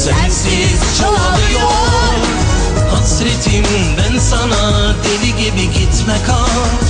sensiz çoğalıyor Hasretim ben sana deli gibi gitme kal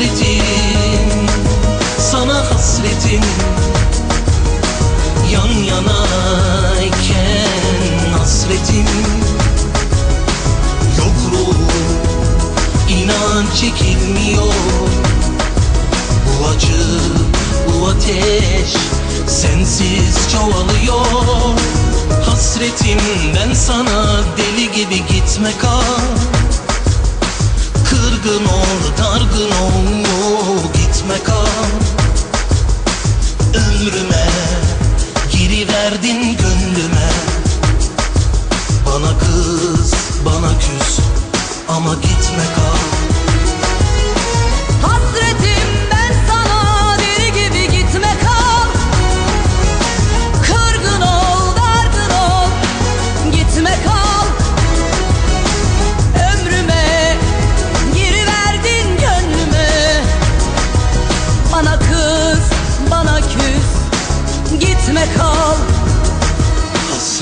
Hasretim, sana hasretim Yan yanayken hasretim Yokluğum inan çekilmiyor. Bu acı bu ateş sensiz çoğalıyor. Hasretim ben sana deli gibi gitme kal Kırgın ol dargın ol gitme kal Ömrüme giriverdin gönlüme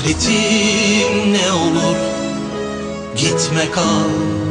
Muhabbetim ne olur gitme kal.